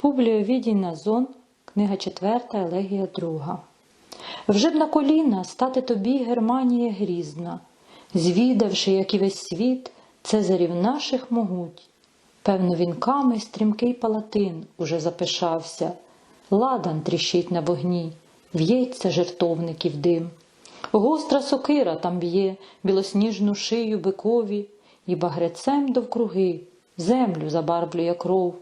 Публій Овідій Назон, книга 4, елегія 2. Вже б на коліна стати тобі, Германія грізна, звідавши, як і весь світ, цезарів наших могуть. Певно, вінками стрімкий палатин уже запишався, ладан тріщить на вогні, в'ється жертовників дим. Гостра сокира там б'є білосніжну шию бикові, і багрецем довкруги землю забарвлює кров,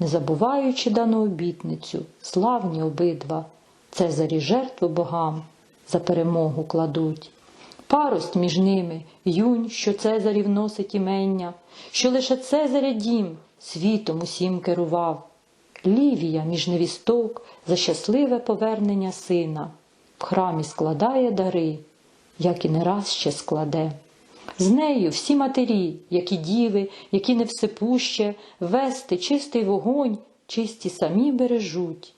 не забуваючи дану обітницю, славні обидва, Цезарі жертву богам за перемогу кладуть. Парость між ними, юнь, що Цезарів носить імення, що лише Цезаря дім світом усім керував. Лівія між невісток за щасливе повернення сина в храмі складає дари, як і не раз ще складе. З нею всі матері, які діви, які не всепуще, вести чистий вогонь, чисті самі бережуть.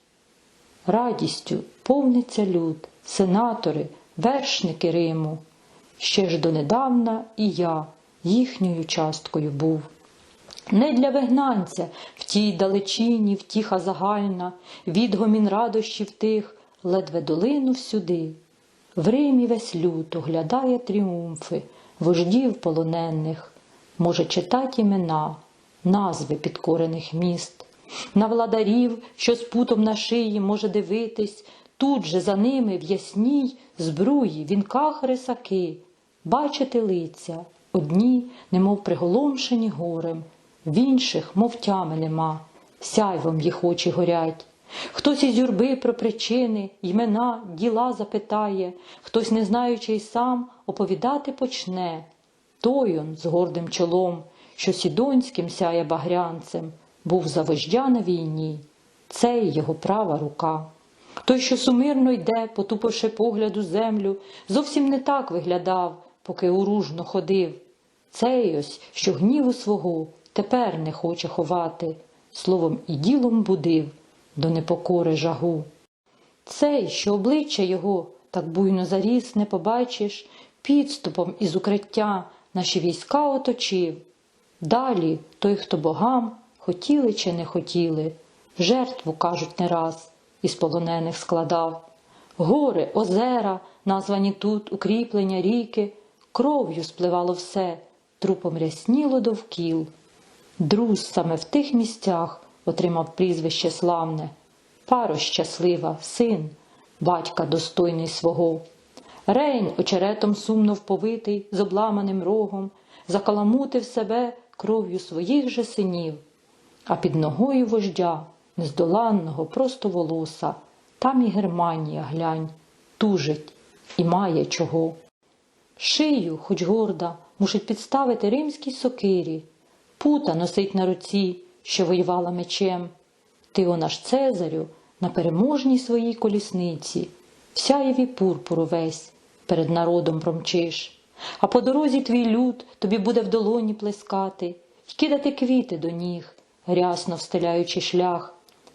Радістю повниться люд, сенатори, вершники Риму. Ще ж донедавна і я їхньою часткою був. Не для вигнанця в тій далечині втіха загальна, відгомін радощів тих, ледве долину всюди. В Римі весь люд оглядає тріумфи, вождів полонених, може читать імена, назви підкорених міст. На владарів, що з путом на шиї може дивитись, тут же за ними в ясній збруї, вінках рисаки, бачити лиця, одні, немов приголомшені горем, в інших, мов тями нема, сяйвом їх очі горять. Хтось із юрби про причини, ймена, діла запитає, хтось, не знаючи й сам, оповідати почне. Той он з гордим чолом, що сідонським сяє багрянцем, був за вождя на війні, це його права рука. Той, що сумирно йде, потупивши погляду землю, зовсім не так виглядав, поки уружно ходив. Цей ось, що гніву свого тепер не хоче ховати, словом і ділом будив до непокори жагу. Цей, що обличчя його так буйно заріс, не побачиш, підступом із укриття наші війська оточив. Далі той, хто богам, хотіли чи не хотіли, жертву, кажуть, не раз, із полонених складав. Гори, озера, названі тут, укріплення ріки, кров'ю спливало все, трупом рясніло довкіл. Друз саме в тих місцях отримав прізвище славне, паро щаслива, син, батька достойний свого. Рейн очеретом сумно вповитий, з обламаним рогом, закаламутив себе кров'ю своїх же синів, а під ногою вождя, нездоланного, просто волоса, там і Германія, глянь, тужить і має чого. Шию, хоч горда, мусить підставити римській сокирі, пута носить на руці, що воювала мечем. Ти, о наш Цезарю, на переможній своїй колісниці, всяєві пурпуру весь перед народом промчиш, а по дорозі твій люд тобі буде в долоні плескати й кидати квіти до ніг, рясно встиляючи шлях.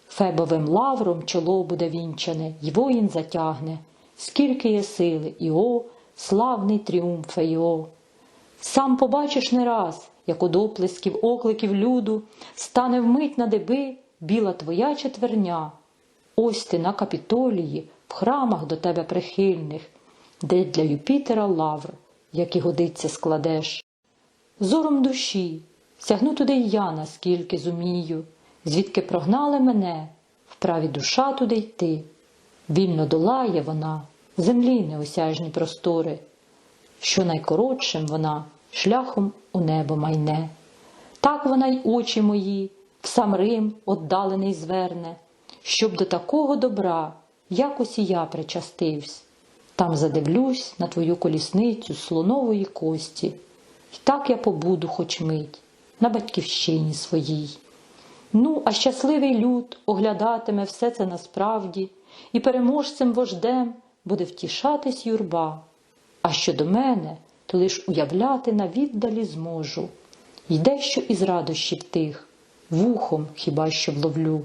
Фебовим лавром чоло буде вінчане, й воїн затягне, скільки є сили, і о, славний тріумфе Іо. Сам побачиш не раз, як у доплесків окликів люду стане вмить на деби біла твоя четверня. Ось ти на капітолії, в храмах до тебе прихильних, де для Юпітера лавр, як і годиться, складеш. Зором душі сягну туди й я, наскільки зумію, звідки прогнали мене, вправі душа туди йти. Вільно долає вона землі неосяжні простори, що найкоротшим вона шляхом у небо майне. Так вона й очі мої, в сам Рим отдалений зверне, щоб до такого добра якось і я причастивсь. Там задивлюсь на твою колісницю слонової кості, І так я побуду хоч мить на батьківщині своїй. Ну, а щасливий люд оглядатиме все це насправді, і переможцем вождем буде втішатись юрба. А щодо мене, то лиш уявляти на віддалі зможу, й дещо із радощів тих, вухом хіба що вловлю.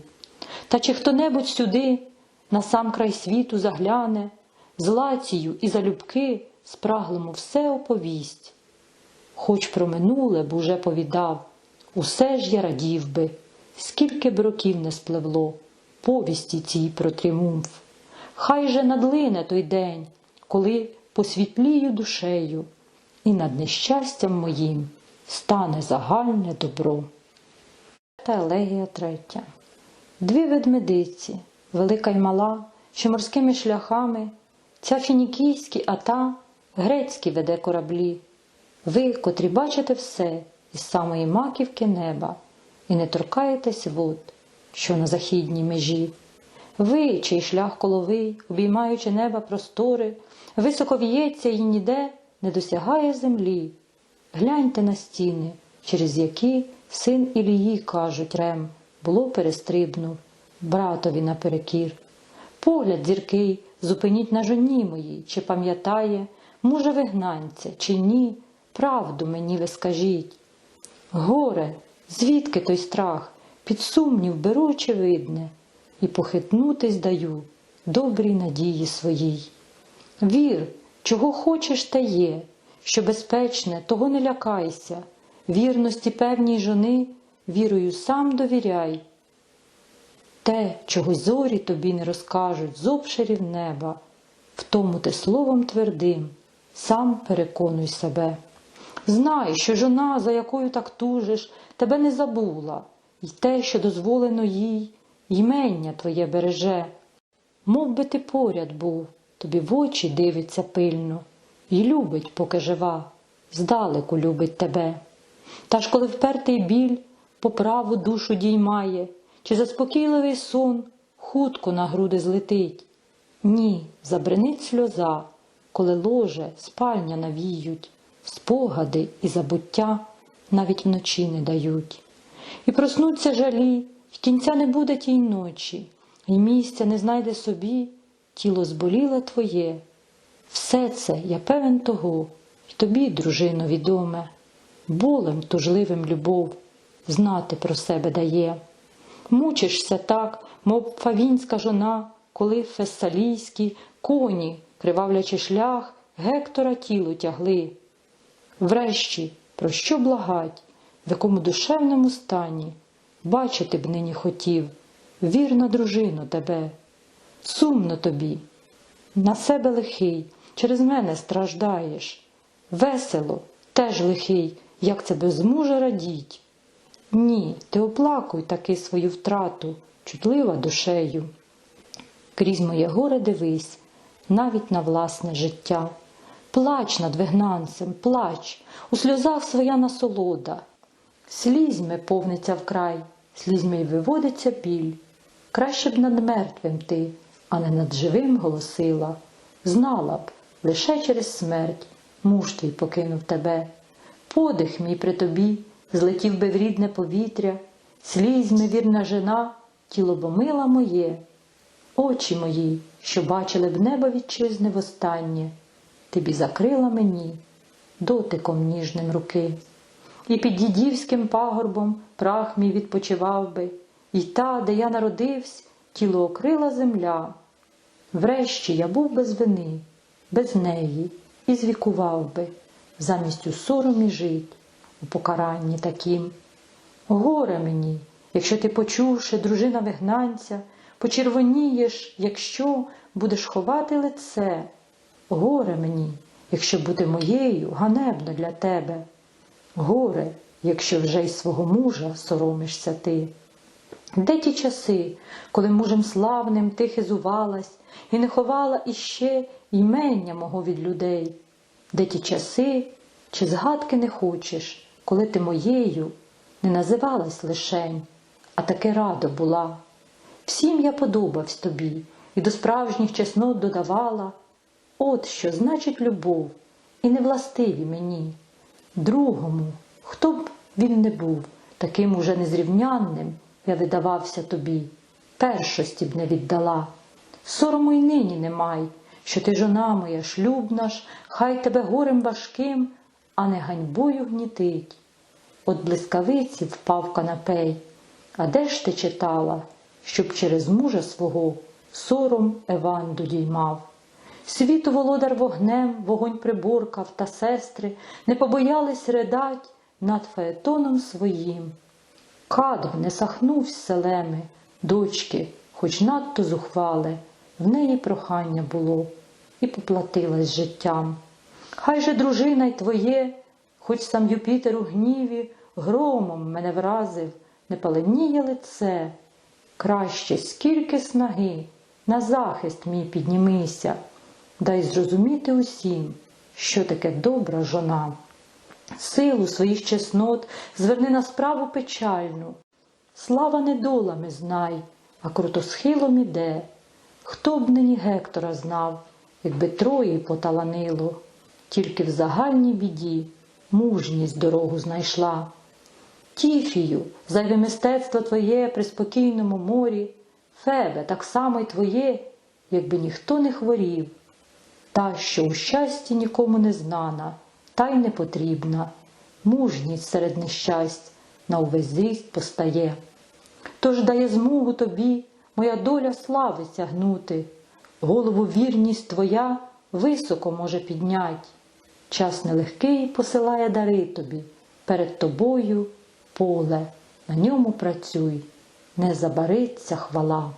Та чи хто-небудь сюди, на сам край світу загляне, з лацію і залюбки спраглому все оповість. Хоч про минуле б уже повідав, усе ж я радів би, скільки б років не спливло, повісті цій про тріумф. Хай же надлине той день, коли посвітлію душею, і над нещастям моїм стане загальне добро. Та елегія третя. Дві ведмедиці, велика й мала, що морськими шляхами, ця фінікійські, а та грецькі веде кораблі. Ви, котрі бачите все із самої маківки неба, і не торкаєтесь вод, що на західній межі. Ви, чий шлях коловий, обіймаючи неба простори, високо в'ється і ніде не досягає землі. Гляньте на стіни, через які син Ілії, кажуть рем, було перестрибнув, братові наперекір. Погляд зіркий зупиніть на жоні моїй, чи пам'ятає, мужа вигнанця, чи ні, правду мені ви скажіть. Горе, звідки той страх, під сумнів беру очевидне, і похитнутись даю добрій надії своїй. Вір, чого хочеш, те є, що безпечне, того не лякайся, вірності певній жони, вірою сам довіряй. Те, чого зорі тобі не розкажуть з обширів неба, в тому ти словом твердим, сам переконуй себе. Знай, що жона, за якою так тужиш, тебе не забула, і те, що дозволено їй, ймення твоє береже. Мов би ти поряд був, тобі в очі дивиться пильно, і любить, поки жива, здалеку любить тебе. Та ж коли впертий біль по праву душу діймає, чи заспокійливий сон хутко на груди злетить. Ні, забринить сльоза, коли ложе, спальня навіють, спогади і забуття навіть вночі не дають. І проснуться жалі, й кінця не буде тій ночі, і місця не знайде собі, тіло зболіле твоє. Все це я певен того, й тобі, дружино, відоме, болем тужливим любов знати про себе дає. Мучишся так, мов фавінська жона, коли фессалійські коні, кривавлячи шлях, Гектора тіло тягли. Врешті, про що благать, в якому душевному стані бачити б нині хотів, вірна дружину тебе, сумно тобі, на себе лихий, через мене страждаєш, весело, теж лихий, як це без мужа радіть. Ні, ти оплакуй таки свою втрату, чутлива душею. Крізь моє горе дивись, навіть на власне життя. Плач над вигнанцем, плач, у сльозах своя насолода. Слізьми повниться вкрай, слізьми й виводиться біль. Краще б над мертвим ти, а не над живим голосила. Знала б, лише через смерть муж твій покинув тебе. Подих мій при тобі злетів би в рідне повітря, слізьми вірна жена, тіло бомила моє, очі мої, що бачили б небо вітчизни востаннє, ти б закрила мені дотиком ніжним руки. І під дідівським пагорбом прах мій відпочивав би, і та, де я народився, тіло окрила земля. Врешті я був без вини, без неї, і звікував би, замість у соромі жить, у покаранні таким. Горе мені, якщо ти, почувши, дружина вигнанця, почервонієш, якщо будеш ховати лице. Горе мені, якщо бути моєю ганебно для тебе. Горе, якщо вже й свого мужа соромишся ти. Де ті часи, коли мужем славним ти хизувалась і не ховала іще ймення мого від людей? Де ті часи, чи згадки не хочеш, коли ти моєю не називалась лишень, а таки радо була? Всім я подобавсь тобі і до справжніх чеснот додавала. От що значить любов, і не властиві мені. Другому, хто б він не був, таким уже незрівнянним я видавався тобі, першості б не віддала. Сорому й нині немай, що ти жона моя, шлюбна ж, хай тебе горем важким, а не ганьбою гнітить. От блискавиці впав канапей, а де ж ти читала, щоб через мужа свого сором Еванду діймав? Світу володар вогнем, вогонь приборкав, та сестри не побоялись ридать над фаетоном своїм. Кадг не сахнув з селеми, дочки, хоч надто зухвале, в неї прохання було і поплатилась життям. Хай же дружина й твоє, хоч сам Юпітер у гніві, громом мене вразив, не паленіє лице. Краще скільки снаги, на захист мій піднімися, дай зрозуміти усім, що таке добра жона. Силу своїх чеснот зверни на справу печальну. Слава не долами знай, а крутосхилом іде. Хто б нині Гектора знав, якби Трої поталанило, тільки в загальній біді мужність дорогу знайшла. Тіфію, зайве мистецтво твоє при спокійному морі, Фебе, так само й твоє, якби ніхто не хворів. Та, що у щасті нікому не знана, та й не потрібна, мужність серед нещасть на увесь зріст постає. Тож дає змогу тобі, моя доля слави сягнути, голову вірність твоя високо може піднять. Час нелегкий посилає дари тобі, перед тобою поле, на ньому працюй, не забариться хвала.